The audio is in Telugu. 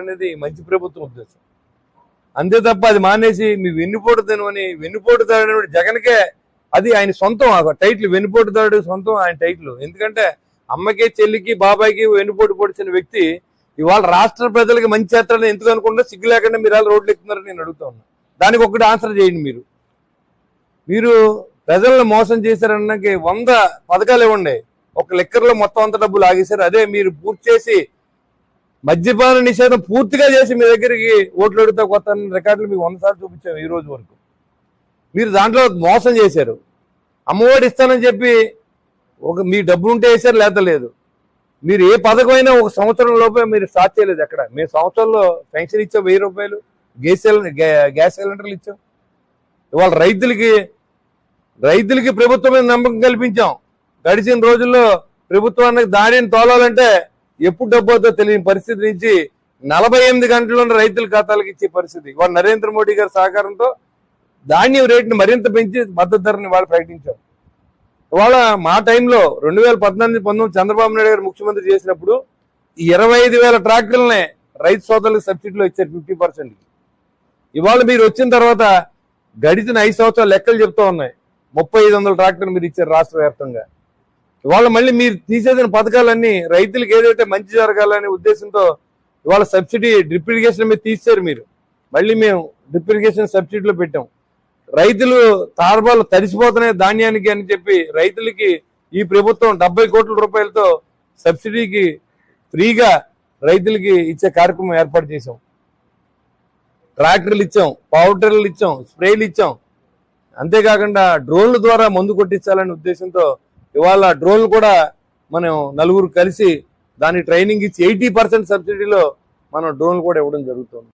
అనేది మంచి ప్రభుత్వం ఉద్దేశం. అంతే తప్ప అది మానేసి మీ వెన్నుపోటు తినమని వెన్నుపోటు దాడు జగన్కే అది ఆయన సొంతం ఆ టైటిల్ వెన్నుపోటు దాడు సొంతం ఆయన టైటిల్. ఎందుకంటే అమ్మకి చెల్లికి బాబాయికి వెన్నుపోటు పొడిచిన వ్యక్తి ఇవాళ రాష్ట్ర ప్రజలకి మంచి చేస్తాడని ఎందుకు అనుకుంటే సిగ్గు లేకుండా మీరు అలా రోడ్లు ఎక్కుతున్నారని నేను అడుగుతా ఉన్నా. దానికి ఒకటి ఆన్సర్ చేయండి మీరు. మీరు ప్రజలను మోసం చేశారన్నకి వంద పథకాలు ఇవ్వండి. ఒక లెక్కర్లో మొత్తం అంత డబ్బులు ఆగేశారు. అదే మీరు పూర్తి చేసి మద్యపాన నిషేధం పూర్తిగా చేసి మీ దగ్గరికి ఓట్లు అడుగుతా కొత్త రికార్డులు మీకు వంద సార్లు చూపించాం ఈ రోజు వరకు. మీరు దాంట్లో మోసం చేశారు. అమ్మఒడి ఇస్తానని చెప్పి ఒక మీ డబ్బులు ఉంటే వేసారు లేత లేదు. మీరు ఏ పథకమైనా ఒక సంవత్సరం లోపే మీరు స్టార్ట్ చేయలేదు ఎక్కడ. మేము సంవత్సరంలో పెన్షన్ ఇచ్చాం వెయ్యి రూపాయలు గ్యాస్ సిలిండర్ గ్యాస్ సిలిండర్లు ఇచ్చాం. ఇవాళ రైతులకి రైతులకి ప్రభుత్వం మీద నమ్మకం కల్పించాం. గడిచిన రోజుల్లో ప్రభుత్వానికి దాడిని తోలాలంటే ఎప్పుడు డబ్బు అవుతుందో తెలియని పరిస్థితి నుంచి నలభై ఎనిమిది గంటల్లోనే రైతుల ఖాతాలకు ఇచ్చే పరిస్థితి. ఇవాళ నరేంద్ర మోడీ గారి సహకారంతో ధాన్యం రేటుని మరింత పెంచి మద్దతు ధరని వాళ్ళు ప్రకటించాం ఇవాళ మా టైంలో రెండు వేల పద్నాలుగు పంతొమ్మిది చంద్రబాబు నాయుడు గారు ముఖ్యమంత్రి చేసినప్పుడు ఇరవై ఐదు వేల ట్రాక్టర్లనే రైతు సోదరులకు సబ్సిడీలో ఇచ్చారు ఫిఫ్టీ పర్సెంట్ ఇవాళ మీరు వచ్చిన తర్వాత గడిచిన ఐదు సంవత్సరాలు లెక్కలు చెప్తా ఉన్నాయి. ముప్పై ఐదు వందల ట్రాక్టర్లు మీరు ఇచ్చారు రాష్ట్ర వ్యాప్తంగా. ఇవాళ మళ్ళీ మీరు తీసేసిన పథకాలన్నీ రైతులకు ఏదైతే మంచి జరగాలనే ఉద్దేశంతో ఇవాళ సబ్సిడీ డ్రిప్ ఇరిగేషన్ మీద తీశారు మీరు. మళ్ళీ మేము డ్రిప్ ఇరిగేషన్ సబ్సిడీలో పెట్టాం. రైతులు తారబాలు తడిసిపోతున్నాయి ధాన్యానికి అని చెప్పి రైతులకి ఈ ప్రభుత్వం డెబ్బై కోట్ల రూపాయలతో సబ్సిడీకి ఫ్రీగా రైతులకి ఇచ్చే కార్యక్రమం ఏర్పాటు చేసాం ట్రాక్టర్లు ఇచ్చాం పౌడర్లు ఇచ్చాం స్ప్రేలు ఇచ్చాం. అంతేకాకుండా డ్రోన్ల ద్వారా మందు కొట్టించాలనే ఉద్దేశంతో ఇవాళ డ్రోన్లు కూడా మనం నలుగురు కలిసి దాని ట్రైనింగ్ ఇచ్చి ఎయిటీ పర్సెంట్ సబ్సిడీలో మనం డ్రోన్లు కూడా ఇవ్వడం జరుగుతుంది.